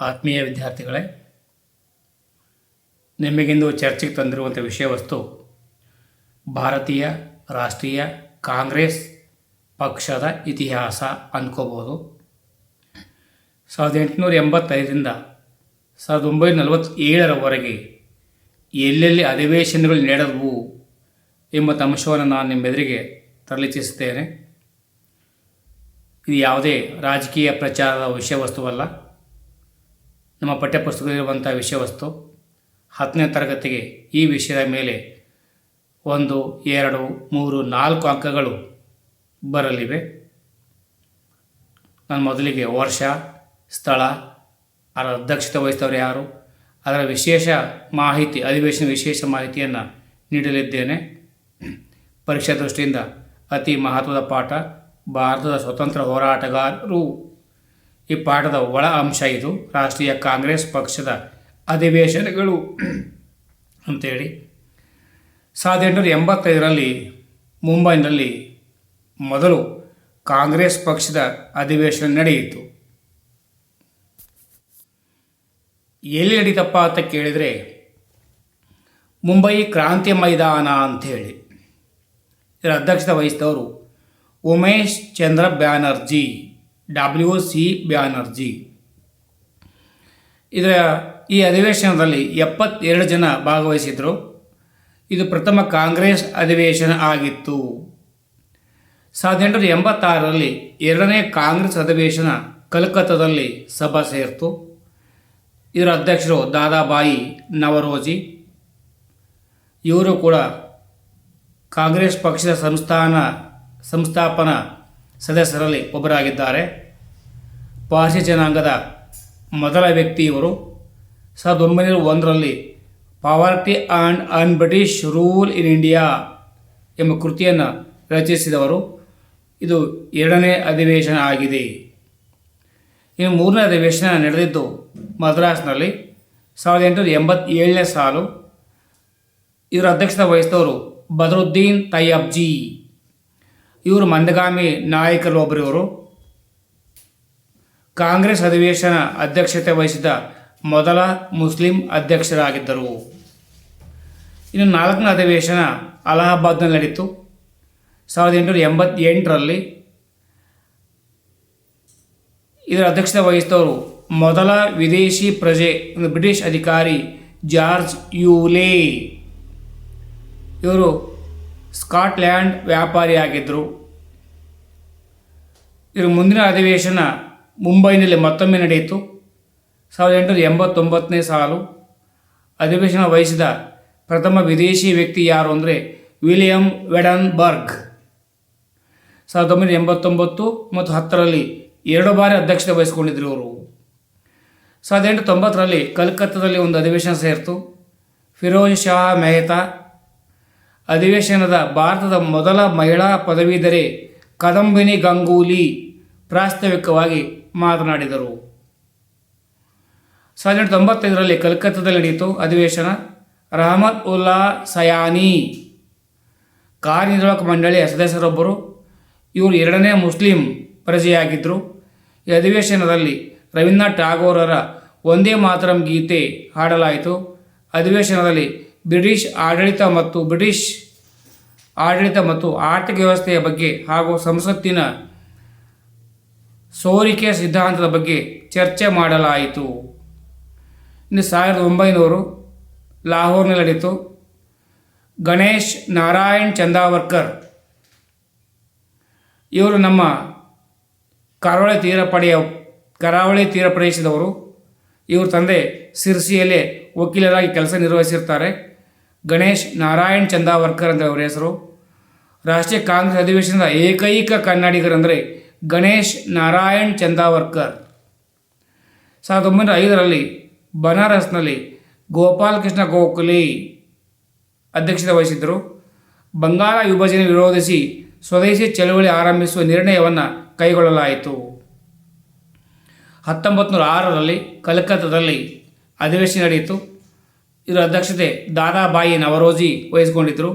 ಆತ್ಮೀಯ ವಿದ್ಯಾರ್ಥಿಗಳೇ, ನಿಮಗಿಂದು ಚರ್ಚೆಗೆ ತಂದಿರುವಂಥ ವಿಷಯ ವಸ್ತು, ಭಾರತೀಯ ರಾಷ್ಟ್ರೀಯ ಕಾಂಗ್ರೆಸ್ ಪಕ್ಷದ ಇತಿಹಾಸ ಅಂದ್ಕೋಬೋದು. ಸಾವಿರದ ಎಂಟುನೂರ ಎಂಬತ್ತೈದರಿಂದ ಸಾವಿರದ ಒಂಬೈನೂರ ನಲವತ್ತೇಳರವರೆಗೆ ಎಲ್ಲೆಲ್ಲಿ ಅಧಿವೇಶನಗಳು ನಡೆದವು ಎಂಬ ಅಂಶವನ್ನು ನಾನು ನಿಮ್ಮೆದುರಿಗೆ ತರಲಿಚ್ಛಿಸುತ್ತೇನೆ. ಇದು ಯಾವುದೇ ರಾಜಕೀಯ ಪ್ರಚಾರದ ವಿಷಯ ವಸ್ತುವಲ್ಲ ನಮ್ಮ ಪಠ್ಯಪುಸ್ತಕದಲ್ಲಿರುವಂಥ ವಿಷಯ ವಸ್ತು ಹತ್ತನೇ ತರಗತಿಗೆ ಈ ವಿಷಯದ ಮೇಲೆ ಒಂದು, ಎರಡು, ಮೂರು, ನಾಲ್ಕು ಅಂಕಗಳು ಬರಲಿವೆ. ನಾನು ಮೊದಲಿಗೆ ವರ್ಷ, ಸ್ಥಳ, ಅದರ ಅಧ್ಯಕ್ಷತೆ ವಹಿಸಿದವರು ಯಾರು, ಅದರ ವಿಶೇಷ ಮಾಹಿತಿ, ಅಧಿವೇಶನ ವಿಶೇಷ ಮಾಹಿತಿಯನ್ನು ನೀಡಲಿದ್ದೇನೆ. ಪರೀಕ್ಷಾ ದೃಷ್ಟಿಯಿಂದ ಅತಿ ಮಹತ್ವದ ಪಾಠ, ಭಾರತದ ಸ್ವತಂತ್ರ ಹೋರಾಟಗಾರರು ಈ ಪಾಠದ ಒಳ ಅಂಶ ಇದು. ರಾಷ್ಟ್ರೀಯ ಕಾಂಗ್ರೆಸ್ ಪಕ್ಷದ ಅಧಿವೇಶನಗಳು ಅಂತೇಳಿ. ಸಾವಿರದ ಎಂಟುನೂರ ಎಂಬತ್ತೈದರಲ್ಲಿ ಮುಂಬೈನಲ್ಲಿ ಮೊದಲು ಕಾಂಗ್ರೆಸ್ ಪಕ್ಷದ ಅಧಿವೇಶನ ನಡೆಯಿತು. ಎಲ್ಲಿ ನಡೀತಪ್ಪ ಅಂತ ಕೇಳಿದರೆ ಮುಂಬೈ ಕ್ರಾಂತಿ ಮೈದಾನ ಅಂಥೇಳಿ ಇದರ ಅಧ್ಯಕ್ಷತೆ ವಹಿಸಿದವರು ಉಮೇಶ್ ಚಂದ್ರ ಬ್ಯಾನರ್ಜಿ. ಡಬ್ಲ್ಯೂ ಸಿ ಬ್ಯಾನರ್ಜಿ ಇದರ ಈ ಅಧಿವೇಶನದಲ್ಲಿ ಎಪ್ಪತ್ತೆರಡು ಜನ ಭಾಗವಹಿಸಿದರು. ಇದು ಪ್ರಥಮ ಕಾಂಗ್ರೆಸ್ ಅಧಿವೇಶನ ಆಗಿತ್ತು. ಸಾವಿರದ ಎಂಟುನೂರ ಎಂಬತ್ತಾರರಲ್ಲಿ ಎರಡನೇ ಕಾಂಗ್ರೆಸ್ ಅಧಿವೇಶನ ಕಲ್ಕತ್ತಾದಲ್ಲಿ ಸಭಾ ಸೇರಿತು. ಇದರ ಅಧ್ಯಕ್ಷರು ದಾದಾಬಾಯಿ ನವರೋಜಿ. ಇವರು ಕೂಡ ಕಾಂಗ್ರೆಸ್ ಪಕ್ಷದ ಸಂಸ್ಥಾನ, ಸಂಸ್ಥಾಪನಾ ಸದಸ್ಯರಲ್ಲಿ ಒಬ್ಬರಾಗಿದ್ದಾರೆ. ಪಾರ್ಸಿ ಜನಾಂಗದ ಮೊದಲ ವ್ಯಕ್ತಿ ಇವರು ಸಾವಿರದ ಒಂಬೈನೂರ ಒಂದರಲ್ಲಿ poverty and un British rule in India ಎಂಬ ಕೃತಿಯನ್ನು ರಚಿಸಿದವರು. ಇದು ಎರಡನೇ ಅಧಿವೇಶನ ಆಗಿದೆ. ಇನ್ನು ಮೂರನೇ ಅಧಿವೇಶನ ನಡೆದಿದ್ದು ಮದ್ರಾಸ್ನಲ್ಲಿ ಸಾವಿರದ ಎಂಟುನೂರ ಎಂಬತ್ತೇಳನೇ ಸಾಲು. ಇದರ ಅಧ್ಯಕ್ಷತೆ ವಹಿಸಿದವರು ಬದರುದ್ದೀನ್ ತಯ್ಯಬ್ಜಿ ಇವರು ಮಂದಗಾಮಿ ನಾಯಕರು ಒಬ್ಬರಿವರು ಕಾಂಗ್ರೆಸ್ ಅಧಿವೇಶನ ಅಧ್ಯಕ್ಷತೆ ವಹಿಸಿದ ಮೊದಲ ಮುಸ್ಲಿಂ ಅಧ್ಯಕ್ಷರಾಗಿದ್ದರು. ಇನ್ನು ನಾಲ್ಕನೇ ಅಧಿವೇಶನ ಅಲಹಾಬಾದ್ನಲ್ಲಿ ನಡೀತು ಸಾವಿರದ ಎಂಟುನೂರ ಎಂಬತ್ತೆಂಟರಲ್ಲಿ ಇದರ ಅಧ್ಯಕ್ಷತೆ ವಹಿಸಿದವರು ಮೊದಲ ವಿದೇಶಿ ಪ್ರಜೆ ಬ್ರಿಟಿಷ್ ಅಧಿಕಾರಿ ಜಾರ್ಜ್ ಯೂಲೇ. ಇವರು ಸ್ಕಾಟ್ಲ್ಯಾಂಡ್ ವ್ಯಾಪಾರಿಯಾಗಿದ್ದರು ಇವರು ಮುಂದಿನ ಅಧಿವೇಶನ ಮುಂಬೈನಲ್ಲಿ ಮತ್ತೊಮ್ಮೆ ನಡೆಯಿತು. ಸಾವಿರದ ಎಂಟುನೂರ ಎಂಬತ್ತೊಂಬತ್ತನೇ ಸಾಲು. ಅಧಿವೇಶನ ವಹಿಸಿದ ಪ್ರಥಮ ವಿದೇಶಿ ವ್ಯಕ್ತಿ ಯಾರು ಅಂದರೆ ವಿಲಿಯಂ ವೆಡನ್ಬರ್ಗ್. ಸಾವಿರದ ಒಂಬೈನೂರ ಎಂಬತ್ತೊಂಬತ್ತು ಮತ್ತು ಹತ್ತರಲ್ಲಿ ಎರಡು ಬಾರಿ ಅಧ್ಯಕ್ಷತೆ ವಹಿಸಿಕೊಂಡಿದ್ದರು ಅವರು ಸಾವಿರದ ಎಂಟು ತೊಂಬತ್ತರಲ್ಲಿ ಕಲ್ಕತ್ತಾದಲ್ಲಿ ಒಂದು ಅಧಿವೇಶನ ಸೇರಿತು. ಫಿರೋಜ್ ಶಾ ಮೆಹ್ತಾ ಅಧಿವೇಶನದ ಭಾರತದ ಮೊದಲ ಮಹಿಳಾ ಪದವೀಧರೆ ಕದಂಬಿನಿ ಗಂಗೂಲಿ ಪ್ರಾಸ್ತಾವಿಕವಾಗಿ ಮಾತನಾಡಿದರು. ಸಾವಿರದ ಎಂಟುನೂರ ತೊಂಬತ್ತೈದರಲ್ಲಿ ಕಲ್ಕತ್ತಾದಲ್ಲಿ ನಡೆಯಿತು ಅಧಿವೇಶನ. ರಹಮತ್ ಉಲ್ಲಾ ಸಯಾನಿ ಕಾರ್ಯನಿರ್ವಾಹಕ ಮಂಡಳಿಯ ಸದಸ್ಯರೊಬ್ಬರು. ಇವರು ಎರಡನೇ ಮುಸ್ಲಿಂ ಪ್ರಜೆಯಾಗಿದ್ದರು. ಈ ಅಧಿವೇಶನದಲ್ಲಿ ರವೀಂದ್ರನಾಥ್ ಟಾಗೋರರ ಒಂದೇ ಮಾತರಂ ಗೀತೆ ಹಾಡಲಾಯಿತು. ಅಧಿವೇಶನದಲ್ಲಿ ಬ್ರಿಟಿಷ್ ಆಡಳಿತ ಮತ್ತು ಬ್ರಿಟಿಷ್ ಆಡಳಿತ ಮತ್ತು ಆರ್ಥಿಕ ವ್ಯವಸ್ಥೆಯ ಬಗ್ಗೆ ಹಾಗೂ ಸಂಸತ್ತಿನ ಸೋರಿಕೆ ಸಿದ್ಧಾಂತದ ಬಗ್ಗೆ ಚರ್ಚೆ ಮಾಡಲಾಯಿತು. ಇನ್ನು ಸಾವಿರದ ಒಂಬೈನೂರು ಲಾಹೋರ್ನಲ್ಲಿ ನಡೆಯಿತು ಗಣೇಶ್ ನಾರಾಯಣ್ ಚಂದಾವರ್ಕರ್. ಇವರು ನಮ್ಮ ಕರಾವಳಿ ತೀರ ಪಡೆಯ, ಕರಾವಳಿ ತೀರ ಪ್ರದೇಶದವರು. ಇವ್ರ ತಂದೆ ಸಿರ್ಸಿಯಲ್ಲೇ ವಕೀಲರಾಗಿ ಕೆಲಸ ನಿರ್ವಹಿಸಿರ್ತಾರೆ. ಗಣೇಶ್ ನಾರಾಯಣ್ ಚಂದಾವರ್ಕರ್ ಅಂದರೆ ಅವರ ಹೆಸರು. ರಾಷ್ಟ್ರೀಯ ಕಾಂಗ್ರೆಸ್ ಅಧಿವೇಶನದ ಏಕೈಕ ಕನ್ನಡಿಗರೆಂದರೆ ಗಣೇಶ್ ನಾರಾಯಣ್ ಚಂದಾವರ್ಕರ್. ಸಾವಿರದ ಒಂಬೈನೂರ ಐದರಲ್ಲಿ ಬನಾರಸ್ನಲ್ಲಿ ಗೋಪಾಲಕೃಷ್ಣ ಗೋಖಲೆ ಅಧ್ಯಕ್ಷತೆ ವಹಿಸಿದ್ದರು. ಬಂಗಾಳ ವಿಭಜನೆ ವಿರೋಧಿಸಿ ಸ್ವದೇಶಿ ಚಳುವಳಿ ಆರಂಭಿಸುವ ನಿರ್ಣಯವನ್ನು ಕೈಗೊಳ್ಳಲಾಯಿತು. ಹತ್ತೊಂಬತ್ತು ನೂರ ಆರರಲ್ಲಿ ಕಲ್ಕತ್ತಾದಲ್ಲಿ ಅಧಿವೇಶನ ನಡೆಯಿತು. ಇದರ ಅಧ್ಯಕ್ಷತೆ ದಾದಾಬಾಯಿ ನವರೋಜಿ ವಹಿಸಿಕೊಂಡಿದ್ದರು.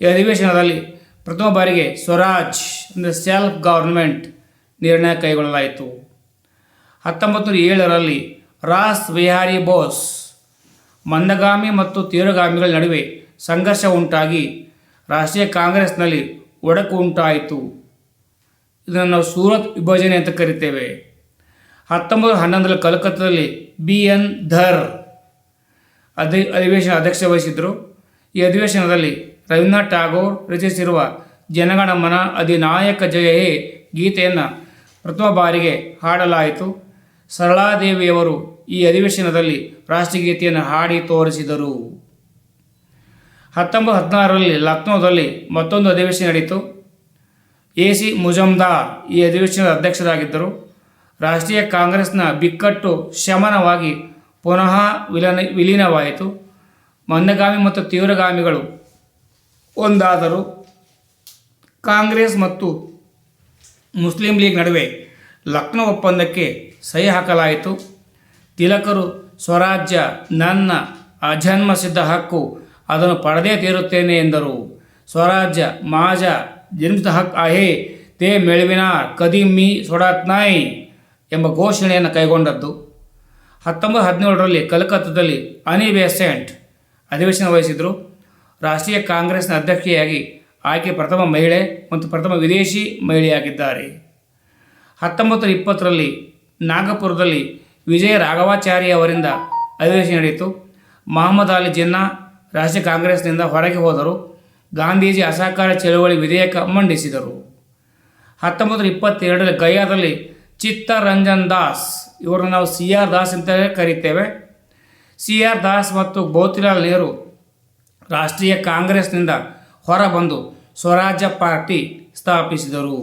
ಈ ಅಧಿವೇಶನದಲ್ಲಿ ಪ್ರಥಮ ಬಾರಿಗೆ ಸ್ವರಾಜ್ ಅಂದರೆ ಸೆಲ್ಫ್ ಗವರ್ಮೆಂಟ್ ನಿರ್ಣಯ ಕೈಗೊಳ್ಳಲಾಯಿತು. ಹತ್ತೊಂಬತ್ತು ನೂರ ಏಳರಲ್ಲಿ ರಾಸ್ ವಿಹಾರಿ ಬೋಸ್ ಮಂದಗಾಮಿ ಮತ್ತು ತೀವ್ರಗಾಮಿಗಳ ನಡುವೆ ಸಂಘರ್ಷ ಉಂಟಾಗಿ ರಾಷ್ಟ್ರೀಯ ಕಾಂಗ್ರೆಸ್ನಲ್ಲಿ ಒಡಕು ಉಂಟಾಯಿತು. ಇದನ್ನು ನಾವು ಸೂರತ್ ವಿಭಜನೆ ಅಂತ ಕರಿತೇವೆ. ಹತ್ತೊಂಬತ್ತು ಹನ್ನೊಂದರಲ್ಲಿ ಕಲ್ಕತ್ತಾದಲ್ಲಿ ಬಿ ಎನ್ ಧರ್ ಅಧಿ ಅಧಿವೇಶನ ಅಧ್ಯಕ್ಷ ವಹಿಸಿದ್ದರು. ಈ ಅಧಿವೇಶನದಲ್ಲಿ ರವೀಂದ್ರನಾಥ್ ಟಾಗೋರ್ ರಚಿಸಿರುವ ಜನಗಣಮನ ಅಧಿನಾಯಕ ಜಯೇ ಗೀತೆಯನ್ನು ಪ್ರಥಮ ಬಾರಿಗೆ ಹಾಡಲಾಯಿತು. ಸರಳಾದೇವಿಯವರು ಈ ಅಧಿವೇಶನದಲ್ಲಿ ರಾಷ್ಟ್ರಗೀತೆಯನ್ನು ಹಾಡಿ ತೋರಿಸಿದರು. ಹತ್ತೊಂಬತ್ತು ಹದಿನಾರರಲ್ಲಿ ಲಕ್ನೋದಲ್ಲಿ ಮತ್ತೊಂದು ಅಧಿವೇಶನ ನಡೆಯಿತು ಎ ಸಿ ಮುಜಮ್ದಾರ್ ಈ ಅಧಿವೇಶನದ ಅಧ್ಯಕ್ಷರಾಗಿದ್ದರು. ರಾಷ್ಟ್ರೀಯ ಕಾಂಗ್ರೆಸ್ನ ಬಿಕ್ಕಟ್ಟು ಶಮನವಾಗಿ ಪುನಃ ವಿಲನ ವಿಲೀನವಾಯಿತು. ಮಂದಗಾಮಿ ಮತ್ತು ತೀವ್ರಗಾಮಿಗಳು ಒಂದಾದರು ಕಾಂಗ್ರೆಸ್ ಮತ್ತು ಮುಸ್ಲಿಂ ಲೀಗ್ ನಡುವೆ ಲಕ್ನೋ ಒಪ್ಪಂದಕ್ಕೆ ಸಹಿ ಹಾಕಲಾಯಿತು. ತಿಲಕರು ಸ್ವರಾಜ್ಯ ನನ್ನ ಅಜನ್ಮಸಿದ್ಧ ಹಕ್ಕು, ಅದನ್ನು ಪಡೆದೇ ತೀರುತ್ತೇನೆ ಎಂದರು. ಸ್ವರಾಜ್ಯ ಮಾಜ ಜನ್ಮಿತ ಹಕ್ ಆಹೇ, ತೇ ಮೆಳವಿನಾರ್ ಕದಿಮ್ಮಿ ಸೊಡಾತ್ನಾಯಿ ಸೊಡಾತ್ ನಾಯ್ ಎಂಬ ಘೋಷಣೆಯನ್ನು ಕೈಗೊಂಡದ್ದು. ಹತ್ತೊಂಬತ್ತು ಹದಿನೇಳರಲ್ಲಿ ಕಲ್ಕತ್ತಾದಲ್ಲಿ ಅನಿ ಬೆಸೆಂಟ್ ಅಧಿವೇಶನ ವಹಿಸಿದರು. ರಾಷ್ಟ್ರೀಯ ಕಾಂಗ್ರೆಸ್ನ ಅಧ್ಯಕ್ಷೆಯಾಗಿ ಆಕೆ ಪ್ರಥಮ ಮಹಿಳೆ ಮತ್ತು ಪ್ರಥಮ ವಿದೇಶಿ ಮಹಿಳೆಯಾಗಿದ್ದಾರೆ. ಹತ್ತೊಂಬತ್ತು ಇಪ್ಪತ್ತರಲ್ಲಿ ನಾಗಪುರದಲ್ಲಿ ವಿಜಯ ರಾಘವಾಚಾರ್ಯ ಅವರಿಂದ ಅಧಿವೇಶನ ನಡೆಯಿತು. ಮಹಮ್ಮದ್ ಅಲಿ ಜಿನ್ನಾ ರಾಷ್ಟ್ರೀಯ ಕಾಂಗ್ರೆಸ್ನಿಂದ ಹೊರಗೆ ಹೋದರು. ಗಾಂಧೀಜಿ ಅಸಹಕಾರ ಚಳುವಳಿ ವಿಧೇಯಕ ಮಂಡಿಸಿದರು. ಹತ್ತೊಂಬತ್ತು ಇಪ್ಪತ್ತೆರಡರಲ್ಲಿ ಗಯಾದಲ್ಲಿ ಚಿತ್ತರಂಜನ್ ದಾಸ್. ಇವರನ್ನು ನಾವು ಸಿ ಆರ್ ದಾಸ್ ಅಂತಲೇ ಕರಿತೇವೆ. ಸಿ ಆರ್ ದಾಸ್ ಮತ್ತು ಮೋತಿಲಾಲ್ ನೆಹರು ರಾಷ್ಟ್ರೀಯ ಕಾಂಗ್ರೆಸ್ನಿಂದ ಹೊರಬಂದು ಸ್ವರಾಜ್ಯ ಪಾರ್ಟಿ ಸ್ಥಾಪಿಸಿದರು.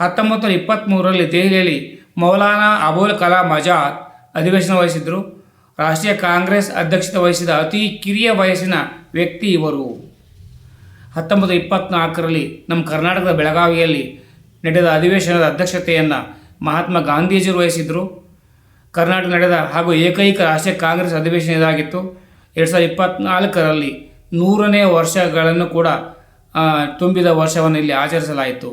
ಹತ್ತೊಂಬತ್ತು ನೂರ ಇಪ್ಪತ್ತ್ಮೂರರಲ್ಲಿ ದೆಹಲಿಯಲ್ಲಿ ಮೌಲಾನಾ ಅಬುಲ್ ಕಲಾಂ ಆಜಾದ್ ಅಧಿವೇಶನ ವಹಿಸಿದರು ರಾಷ್ಟ್ರೀಯ ಕಾಂಗ್ರೆಸ್ ಅಧ್ಯಕ್ಷತೆ ವಹಿಸಿದ ಅತಿ ಕಿರಿಯ ವಯಸ್ಸಿನ ವ್ಯಕ್ತಿ ಇವರು. ಹತ್ತೊಂಬತ್ತು ಇಪ್ಪತ್ತ್ನಾಲ್ಕರಲ್ಲಿ ನಮ್ಮ ಕರ್ನಾಟಕದ ಬೆಳಗಾವಿಯಲ್ಲಿ ನಡೆದ ಅಧಿವೇಶನದ ಅಧ್ಯಕ್ಷತೆಯನ್ನು ಮಹಾತ್ಮ ಗಾಂಧೀಜಿಯವರು ವಹಿಸಿದ್ದರು ಕರ್ನಾಟಕ ನಡೆದ ಹಾಗೂ ಏಕೈಕ ರಾಷ್ಟ್ರೀಯ ಕಾಂಗ್ರೆಸ್ ಅಧಿವೇಶನ ಇದಾಗಿತ್ತು. ಎರಡು ಸಾವಿರದ ಇಪ್ಪತ್ನಾಲ್ಕರಲ್ಲಿ ನೂರನೇ ವರ್ಷಗಳನ್ನು ಕೂಡ ತುಂಬಿದ ವರ್ಷವನ್ನು ಇಲ್ಲಿ ಆಚರಿಸಲಾಯಿತು.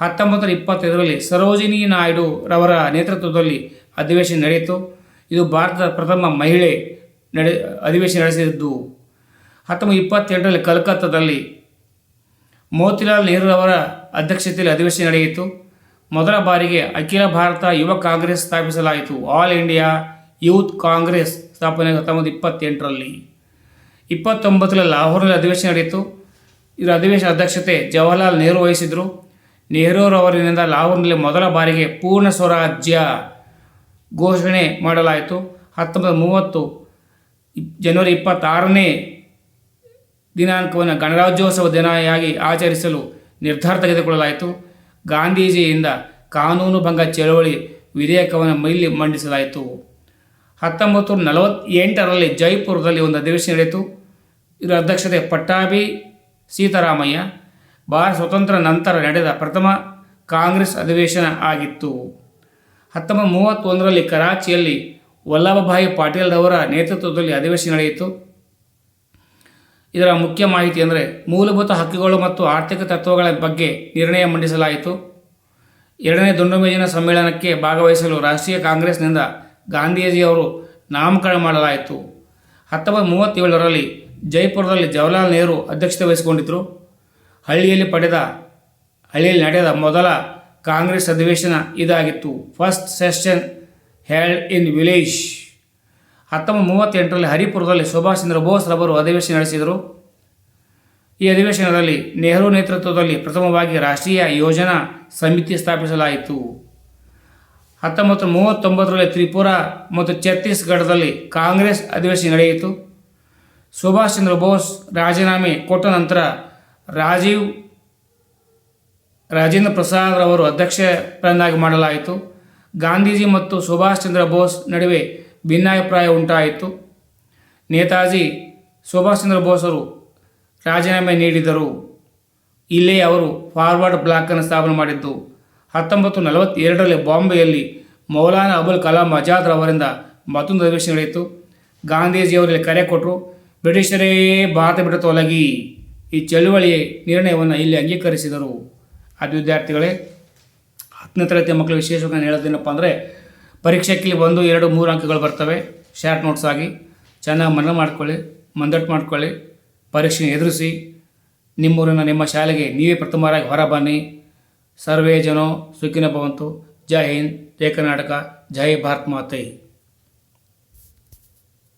ಹತ್ತೊಂಬತ್ತು ಇಪ್ಪತ್ತೈದರಲ್ಲಿ ಸರೋಜಿನಿ ನಾಯ್ಡು ರವರ ನೇತೃತ್ವದಲ್ಲಿ ಅಧಿವೇಶನ ನಡೆಯಿತು. ಇದು ಭಾರತದ ಪ್ರಥಮ ಮಹಿಳೆ ನಡೆ, ಅಧಿವೇಶನ ನಡೆಸಿದ್ದು. ಹತ್ತೊಂಬತ್ತು ಇಪ್ಪತ್ತೆಂಟರಲ್ಲಿ ಕಲ್ಕತ್ತಾದಲ್ಲಿ ಮೋತಿಲಾಲ್ ನೆಹರು ಅವರ ಅಧ್ಯಕ್ಷತೆಯಲ್ಲಿ ಅಧಿವೇಶನ ನಡೆಯಿತು. ಮೊದಲ ಬಾರಿಗೆ ಅಖಿಲ ಭಾರತ ಯುವ ಕಾಂಗ್ರೆಸ್ ಸ್ಥಾಪಿಸಲಾಯಿತು. ಆಲ್ ಇಂಡಿಯಾ ಯೂತ್ ಕಾಂಗ್ರೆಸ್ ಸ್ಥಾಪನೆ ಹತ್ತೊಂಬತ್ತು ಇಪ್ಪತ್ತೆಂಟರಲ್ಲಿ. ಇಪ್ಪತ್ತೊಂಬತ್ತರಲ್ಲಿ ಲಾಹೋರ್ನಲ್ಲಿ ಅಧಿವೇಶನ ನಡೆಯಿತು. ಇದರ ಅಧಿವೇಶನ ಅಧ್ಯಕ್ಷತೆ ಜವಾಹರ್ಲಾಲ್ ನೆಹರು ವಹಿಸಿದರು. ನೆಹರೂರವರಿನಿಂದ ಲಾಹೋರ್ನಲ್ಲಿ ಮೊದಲ ಬಾರಿಗೆ ಪೂರ್ಣ ಸ್ವರಾಜ್ಯ ಘೋಷಣೆ ಮಾಡಲಾಯಿತು. ಹತ್ತೊಂಬತ್ತು ಮೂವತ್ತು ಜನವರಿ ಇಪ್ಪತ್ತಾರನೇ ದಿನಾಂಕವನ್ನು ಗಣರಾಜ್ಯೋತ್ಸವ ದಿನವಾಗಿ ಆಚರಿಸಲು ನಿರ್ಧಾರ ತೆಗೆದುಕೊಳ್ಳಲಾಯಿತು. ಗಾಂಧೀಜಿಯಿಂದ ಕಾನೂನು ಭಂಗ ಚಳವಳಿ ವಿಧೇಯಕವನ್ನು ಮೈಲಿ ಮಂಡಿಸಲಾಯಿತು. ಹತ್ತೊಂಬತ್ತು ನೂರ ನಲವತ್ತೆಂಟರಲ್ಲಿ ಜೈಪುರದಲ್ಲಿ ಒಂದು ಅಧಿವೇಶನ ನಡೆಯಿತು. ಇದರ ಅಧ್ಯಕ್ಷತೆ ಪಟ್ಟಾಭಿ ಸೀತಾರಾಮಯ್ಯ. ಭಾರತ ಸ್ವತಂತ್ರ ನಂತರ ನಡೆದ ಪ್ರಥಮ ಕಾಂಗ್ರೆಸ್ ಅಧಿವೇಶನ ಆಗಿತ್ತು. ಹತ್ತೊಂಬತ್ತು ಮೂವತ್ತೊಂದರಲ್ಲಿ ಕರಾಚಿಯಲ್ಲಿ ವಲ್ಲಭಭಾಯಿ ಪಾಟೀಲ್ರವರ ನೇತೃತ್ವದಲ್ಲಿ ಅಧಿವೇಶನ ನಡೆಯಿತು. ಇದರ ಮುಖ್ಯ ಮಾಹಿತಿ ಅಂದರೆ ಮೂಲಭೂತ ಹಕ್ಕುಗಳು ಮತ್ತು ಆರ್ಥಿಕ ತತ್ವಗಳ ಬಗ್ಗೆ ನಿರ್ಣಯ ಮಂಡಿಸಲಾಯಿತು. ಎರಡನೇ ದುಂಡು ಮೇಜಿನ ಸಮ್ಮೇಳನಕ್ಕೆ ಭಾಗವಹಿಸಲು ರಾಷ್ಟ್ರೀಯ ಕಾಂಗ್ರೆಸ್ನಿಂದ ಗಾಂಧೀಜಿಯವರು ನಾಮಕರಣ ಮಾಡಲಾಯಿತು. ಹತ್ತೊಂಬತ್ತು ಮೂವತ್ತೇಳರಲ್ಲಿ ಜೈಪುರದಲ್ಲಿ ಜವಾಹರ್ಲಾಲ್ ನೆಹರು ಅಧ್ಯಕ್ಷತೆ ವಹಿಸಿಕೊಂಡಿದ್ದರು. ಹಳ್ಳಿಯಲ್ಲಿ ಪಡೆದ, ಹಳ್ಳಿಯಲ್ಲಿ ನಡೆದ ಮೊದಲ ಕಾಂಗ್ರೆಸ್ ಅಧಿವೇಶನ ಇದಾಗಿತ್ತು. First session held in village. ಹತ್ತೊಂಬತ್ತು ಮೂವತ್ತೆಂಟರಲ್ಲಿ ಹರಿಪುರದಲ್ಲಿ ಸುಭಾಷ್ ಚಂದ್ರ ಬೋಸ್ ರವರು ಅಧಿವೇಶನ ನಡೆಸಿದರು. ಈ ಅಧಿವೇಶನದಲ್ಲಿ ನೆಹರು ನೇತೃತ್ವದಲ್ಲಿ ಪ್ರಥಮವಾಗಿ ರಾಷ್ಟ್ರೀಯ ಯೋಜನಾ ಸಮಿತಿ ಸ್ಥಾಪಿಸಲಾಯಿತು. ಹತ್ತೊಂಬತ್ತು ಮೂವತ್ತೊಂಬತ್ತರಲ್ಲಿ ತ್ರಿಪುರ ಮತ್ತು ಛತ್ತೀಸ್ಗಢದಲ್ಲಿ ಕಾಂಗ್ರೆಸ್ ಅಧಿವೇಶನ ನಡೆಯಿತು. ಸುಭಾಷ್ ಚಂದ್ರ ಬೋಸ್ ರಾಜೀನಾಮೆ ಕೊಟ್ಟ ನಂತರ ರಾಜೀವ್, ರಾಜೇಂದ್ರ ಪ್ರಸಾದ್ ರವರು ಅಧ್ಯಕ್ಷರನ್ನಾಗಿ ಮಾಡಲಾಯಿತು. ಗಾಂಧೀಜಿ ಮತ್ತು ಸುಭಾಷ್ ಚಂದ್ರ ಬೋಸ್ ನಡುವೆ ಭಿನ್ನಾಭಿಪ್ರಾಯ ಉಂಟಾಯಿತು. ನೇತಾಜಿ ಸುಭಾಷ್ ಚಂದ್ರ ಬೋಸರು ರಾಜೀನಾಮೆ ನೀಡಿದರು. ಇಲ್ಲೇ ಅವರು ಫಾರ್ವರ್ಡ್ ಬ್ಲಾಕನ್ನು ಸ್ಥಾಪನೆ ಮಾಡಿದ್ದು. ಹತ್ತೊಂಬತ್ತು ನಲವತ್ತೆರಡರಲ್ಲಿ ಬಾಂಬೆಯಲ್ಲಿ ಮೌಲಾನಾ ಅಬುಲ್ ಕಲಾಂ ಆಜಾದ್ ರವರಿಂದ ಮತ್ತೊಂದು ಅಧಿವೇಶನ ನಡೆಯಿತು. ಗಾಂಧೀಜಿಯವರಲ್ಲಿ ಕರೆ ಕೊಟ್ಟರು ಬ್ರಿಟಿಷರೇ, ಭಾರತ ಬಿಟ್ಟು ತೊಲಗಿ. ಈ ಚಳುವಳಿ ನಿರ್ಣಯವನ್ನು ಇಲ್ಲಿ ಅಂಗೀಕರಿಸಿದರು. ಅದು ವಿದ್ಯಾರ್ಥಿಗಳೇ, ಹತ್ತನೇ ತರಗತಿಯ ಮಕ್ಕಳು ವಿಶೇಷವಾಗಿ ಹೇಳೋದೇನಪ್ಪ ಅಂದರೆ ಪರೀಕ್ಷೆಗೆ ಒಂದು, ಎರಡು, ಮೂರು ಅಂಕಗಳು ಬರ್ತವೆ. ಶಾರ್ಟ್ ನೋಟ್ಸ್ ಆಗಿ. ಚೆನ್ನಾಗಿ ಮನ ಮಾಡ್ಕೊಳ್ಳಿ ಮಂದಟ್ಟು ಮಾಡ್ಕೊಳ್ಳಿ. ಪರೀಕ್ಷೆ ಎದುರಿಸಿ. ನಿಮ್ಮೂರನ್ನು ನಿಮ್ಮ ಶಾಲೆಗೆ ನೀವೇ ಪ್ರಥಮರಾಗಿ ಹೊರ ಬನ್ನಿ ಸರ್ವೇ ಜನೋ ಸುಖಿನ ಭವಂತು. ಜೈ ಹಿಂದ್, ಜೈ ಕರ್ನಾಟಕ, ಜೈ ಭಾರತ್ ಮಾತೆ.